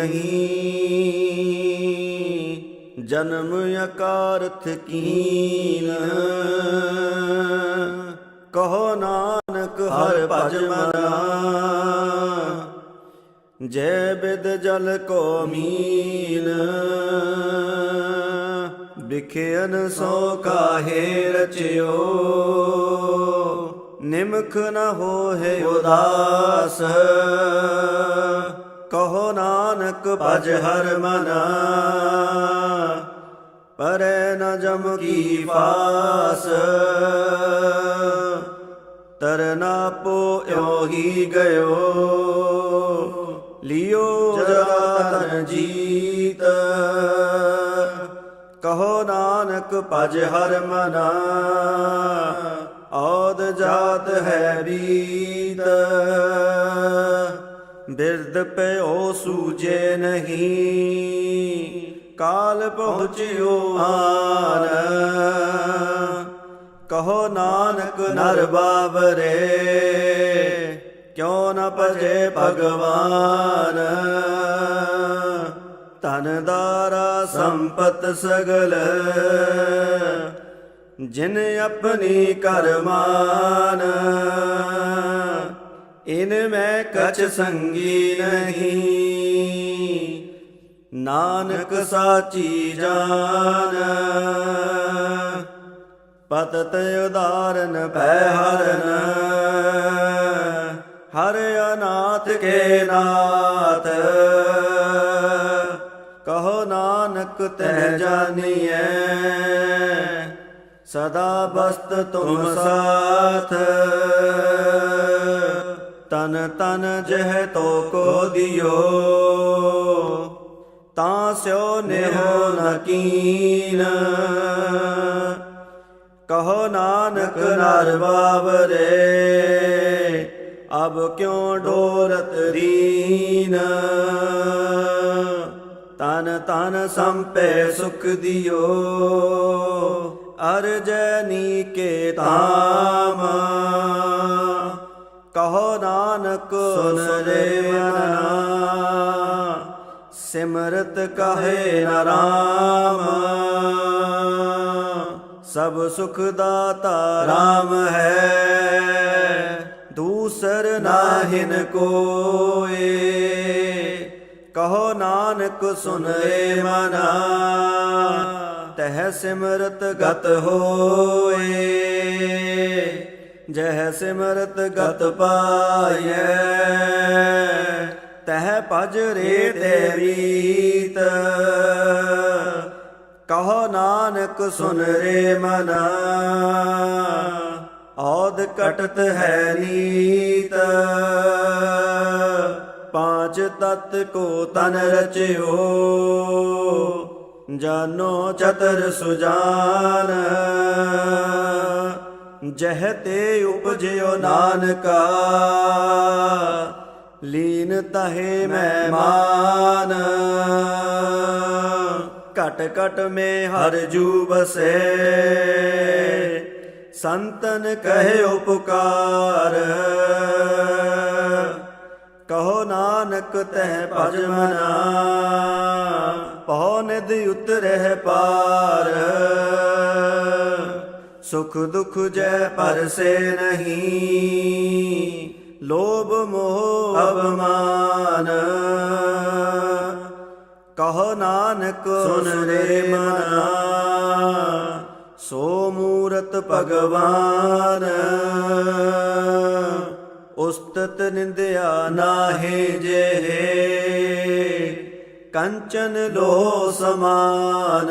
ਨਹੀਂ। ਜਨਮ ਅਕਾਰਥ ਕੀਨ। ਕਹੋ ਨਾਨਕ ਹਰ ਭਜ ਮਨਾ। ਜੈ ਬਿਦ ਜਲ ਕੋ ਮੀਨ। ਵਿਖਿਆਨ ਸੋ ਕਾਹੇ ਰਚਿਓ। ਨਿਮਖ ਨ ਹੋਏ ਉਦਾਸ। ਭਜ ਹਰ ਮਨਾ। ਪਰੈ ਨ ਜਮ ਕੀ ਫਾਸ। ਤਰਨਾ ਪੋਇਓ ਹੀ ਗਇਓ। ਲਿਓ ਜਗਤਨ ਜੀਤ। ਕਹੋ ਨਾਨਕ ਭਜ ਹਰ ਮਨਾ। ਔਦ ਜਾਤ ਹੈ ਬੀਤ। ਬਿਰਦ ਪਿਓ ਸੂਜੇ ਨਹੀਂ, ਕਾਲ ਪਹੁੰਚਿਓ ਆਨ ਕਹੋ ਨਾਨਕ ਨਰ ਬਾਬਰੇ ਕਿਉ ਨ ਭਜੇ ਭਗਵਾਨ। ਧਨ ਦਾਰਾ ਸੰਪਤ ਸਗਲ, ਜਿਨ ਆਪਣੀ ਕਰਮਾਨ। ਇਨ ਮੈਂ ਕਛ ਸੰਗੀ ਨਹੀਂ। ਨਾਨਕ ਸਾਚੀ ਜਾਨ। ਪਤਤ ਉਦਾਰਨ ਭੈ ਹਰਨ। ਹਰ ਅਨਾਥ ਕੇ ਨਾਥ। ਕਹੋ ਨਾਨਕ ਤੈ ਜਾਣੀਐ ਸਦਾ ਬਸਤ ਤੁਮ ਸਾਥ। ਤਨ ਤਨ ਜਹ ਤੋ ਕੋ ਦਿਓ। ਤਾਂ ਸਿਓ ਨਿਹੋ ਨਕੀਨ ਕਹੋ ਨਾਨਕ ਨਰ ਬਾਬਰੇ ਅਬ ਕਿਉ ਡੋਰਤ ਦੀਨ? ਤਨ ਤਨ ਸੰਪੇ ਸੁਖ ਦਿਓ, ਅਰਜਨੀ ਕੇ ਤਾਮ ਕਹੋ ਨਾਨਕ ਸੁਨ ਰੇ ਮਨਾ ਸਿਮਰਤ ਕਹੇ ਨ ਰਾਮ। ਸਭ ਸੁਖ ਦਾਤਾ ਰਾਮ ਹੈ। ਦੂਸਰ ਨਾਹਿਨ ਕੋਏ। ਕਹੋ ਨਾਨਕ ਸੁਨਏ ਮਨਾ ਤਹ ਸਿਮਰਤ ਗਤ ਹੋਏ। ਜਹ ਸਿਮਰਤ ਗਤ ਪਾਇਐ ਤਹ ਭਜ ਰੇ ਤੇ ਰੀਤ ਕਹੋ ਨਾਨਕ ਸੁਨ ਰੇ ਮਨ ਔਦ ਕਟਤ ਹੈ ਨੀਤ। ਪਾਂਚ ਤਤ ਕੋ ਤਨ ਰਚਿਓ, ਜਾਨੋ ਚਤਰ ਸੁਜਾਨ। ਜਹ ਤੇ ਉਪਜਿਓ ਨਾਨਕਾ, ਲੀਨ ਤਹੇ ਮਹਿਮਾਨ। ਘਟ ਘਟ ਮੇ ਹਰ ਜੂ ਬਸੇ, ਸੰਤਨ ਕਹੇ ਉਪਕਾਰ। ਕਹੋ ਨਾਨਕ ਤਹਿ ਭਜ ਮਨਾ ਪਉ ਨਿਧ ਉਤਰਹਿ ਪਾਰ। ਸੁਖ ਦੁਖ ਜੈ ਪਰਸੇ ਨਹੀਂ। ਲੋਭ ਮੋਹ ਅਭਮਾਨ ਕਹੋ ਨਾਨਕ ਸੁਨ ਰੇ ਮਨਾ। ਸੋ ਮੂਰਤ ਭਗਵਾਨ। ਉਸਤਤ ਨਿੰਦਿਆ ਨਾਹੇ ਜਿਹੇ ਕੰਚਨ ਲੋ ਸਮਾਨ।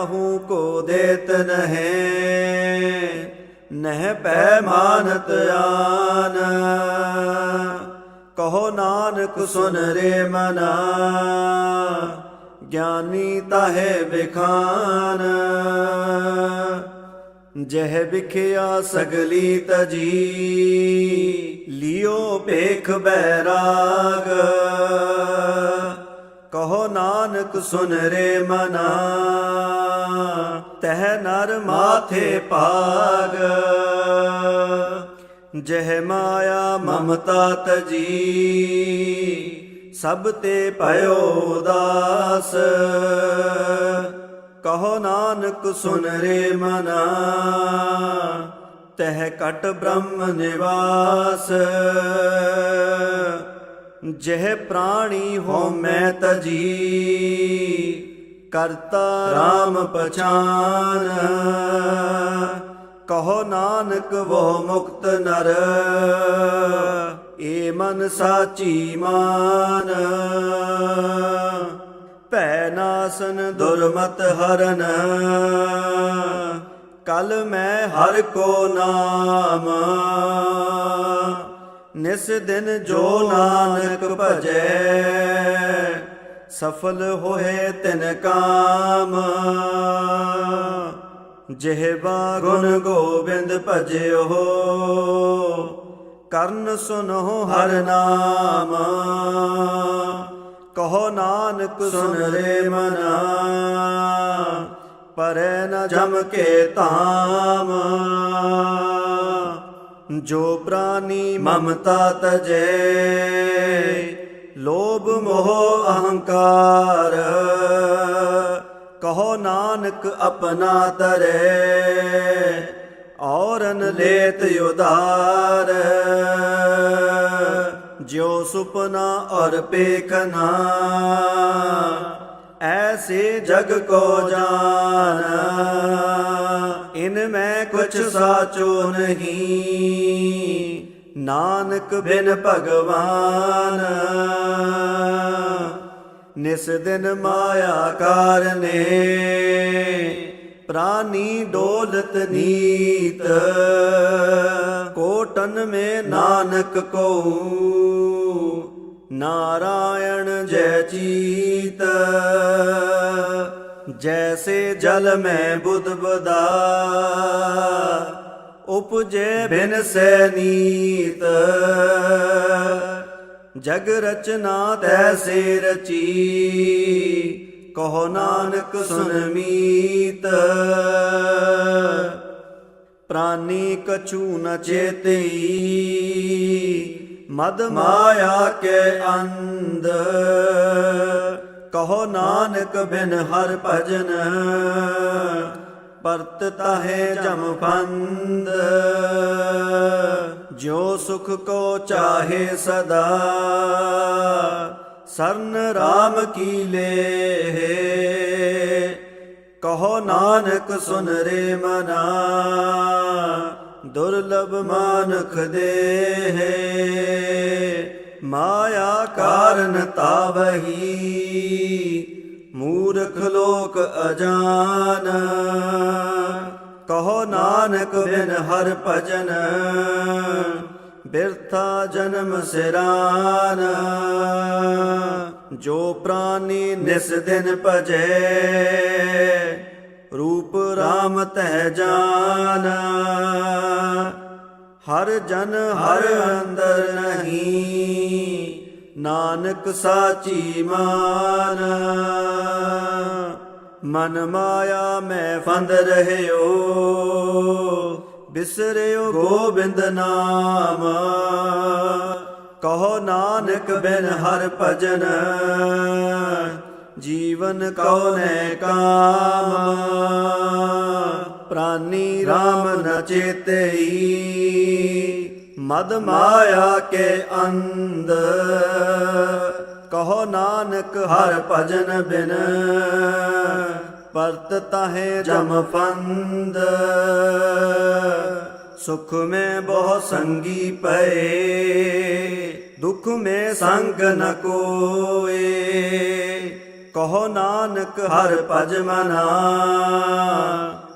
ਪੈ ਕਾਹੂ ਕੋ ਦੇਤ ਨਹਿ ਨਹਿ ਪੈ ਮਾਨਤ ਆਨ। ਕਹੋ ਨਾਨਕ ਸੁਨ ਰੇ ਮਨਾ, ਗਿਆਨੀ ਤਾਹੇ ਵਿਖਾਨ। ਜਹ ਵਿਖਿਆ ਸਗਲੀ ਤਜੀ, ਲਿਓ ਭੇਖ ਬੈਰਾਗ ਨਾਨਕ ਸੁਨ ਰੇ ਮਨਾ, ਤਹ ਨਰ ਮਾਥੇ ਭਾਗ। ਜਹ ਮਾਇਆ ਮਮਤਾ ਤਜੀ, ਸਭ ਤੇ ਭਇਓ ਦਾਸ ਕਹੋ ਨਾਨਕ ਸੁਨ ਰੇ ਮਨਾ, ਤਹ ਕਟ ਬ੍ਰਹਮ ਨਿਵਾਸ। ਜਹ ਪ੍ਰਾਣੀ ਹੋ ਮੈਂ ਤਜੀ ਕਰਤਾ RAM ਪਛਾਨ। ਕਹੋ ਨਾਨਕ ਵੋ ਮੁਕਤ ਨਰ। ਏ ਮਨ ਸਾਚੀ ਮਾਨ। ਭੈ ਨਾਸਨ ਦੁਰਮਤ ਹਰਨ। ਕਲ ਮੈਂ ਹਰ ਕੋ ਨਾਮ। ਨਿਸ ਦਿਨ ਜੋ ਨਾਨਕ ਭਜੈ, ਸਫਲ ਹੋਏ ਤਿਨ ਕਾਮ। ਜਿਹਵਾ ਗੁਣ ਗੋਬਿੰਦ ਭਜਿਓ, ਕਰਨ ਸੁਨੋ ਹਰ ਨਾਮ। ਕਹੋ ਨਾਨਕ ਸੁਨ ਰੇ ਮਨਾ, ਪਰੈ ਨ ਜਮ ਕੇ ਧਾਮ। ਜੋ ਪ੍ਰਾਨੀ ਮਮਤਾ ਤਜੈ, ਲੋਭ ਮੋਹ ਅਹੰਕਾਰ। ਕਹੋ ਨਾਨਕ ਆਪਣਾ ਤਰੈ, ਔਰਨ ਲੇਤ ਉਦਾਰ ਜੋ ਸੁਪਨਾ ਔਰ ਪੇਖਨਾ, ਐਸੇ ਜਗ ਕੋ ਜਾਨ। ਇਨ ਮੈਂ ਕੁਛ ਸਾਚੋ ਨਹੀਂ। ਨਾਨਕ ਬਿਨ ਭਗਵਾਨ, ਨਿਸ ਦਿਨ ਮਾਇਆ ਕਾਰਨੇ। ਪ੍ਰਾਨੀ ਡੋਲਤ ਨੀਤ, ਕੋਟਨ ਮੇ ਨਾਨਕ ਕੋ ਨਾਰਾਇਣ ਜੈ ਚੀਤ ਜੈਸੇ ਜਲ ਮੈਂ ਬੁੱਧ ਬਦਾ ਉਪਜੇ ਬਿਨ ਸੈ ਨੀਤ ਜਗ ਰਚਨਾ ਤੈਸੇ ਰਚੀ ਕਹੋ ਨਾਨਕ ਸੁਨ ਮੀਤ ਪ੍ਰਾਨੀ ਕਛੂ ਨ ਚੇਤਈ ਮਦ ਮਾਇਆ ਕੇ ਅੰਧ ਕਹੋ ਨਾਨਕ ਬਿਨ ਹਰ ਭਜਨ, ਪਰਤ ਤਾਹੇ ਜਮ ਫੰਦ। ਜੋ ਸੁਖ ਕੋ ਚਾਹੇ ਸਦਾ, ਸਰਨ RAM ਕੀ ਲੇ ਕਹੋ ਨਾਨਕ ਸੁਨ ਰੇ ਮਨਾ, ਦੁਰਲਭ ਮਾਨਖ ਦੇ ਮਾਇਆ ਕਾਰਨ ਤਾਵਹੀ, ਮੂਰਖ ਲੋਕ ਅਜਾਨ। ਕਹੋ ਨਾਨਕ ਬਿਨ ਹਰ ਭਜਨ, ਬਿਰਥਾ ਜਨਮ ਸਿਰਾਨ। ਜੋ ਪ੍ਰਾਨੀ ਨਿਸ ਦਿਨ ਭਜੇ, ਰੂਪ RAM ਤਹਿ ਜਾਨ। ਹਰ ਜਨ ਹਰ ਅੰਦਰ ਨਹੀਂ। ਨਾਨਕ ਸਾਚੀ ਮਾਨ। ਮਨ ਮਾਇਆ ਮੈਂ ਫੰਦ ਰਹਿਓ। ਬਿਸਰਿਓ ਗੋਬਿੰਦ ਨਾਮ। ਕਹੋ ਨਾਨਕ ਬਿਨ ਹਰ ਭਜਨ। ਜੀਵਨ ਕਉਨੈ ਕਾਮ। ਪ੍ਰਾਨੀ RAM ਨ ਚੇਤਈ। ਮਦ ਮਾਇਆ ਕੇ ਅੰਧ। ਕਹੋ ਨਾਨਕ ਹਰ ਭਜਨ ਬਿਨ। ਪਰਤ ਤਾਹੇ ਜਮ ਫੰਦ ਸੁਖ ਮੇ ਬਹੁ ਸੰਗੀ ਪਏ। ਦੁਖ ਮੈਂ ਸੰਗ ਨ ਕੋਏ। ਕਹੋ ਨਾਨਕ ਹਰ ਭਜ ਮਨਾ।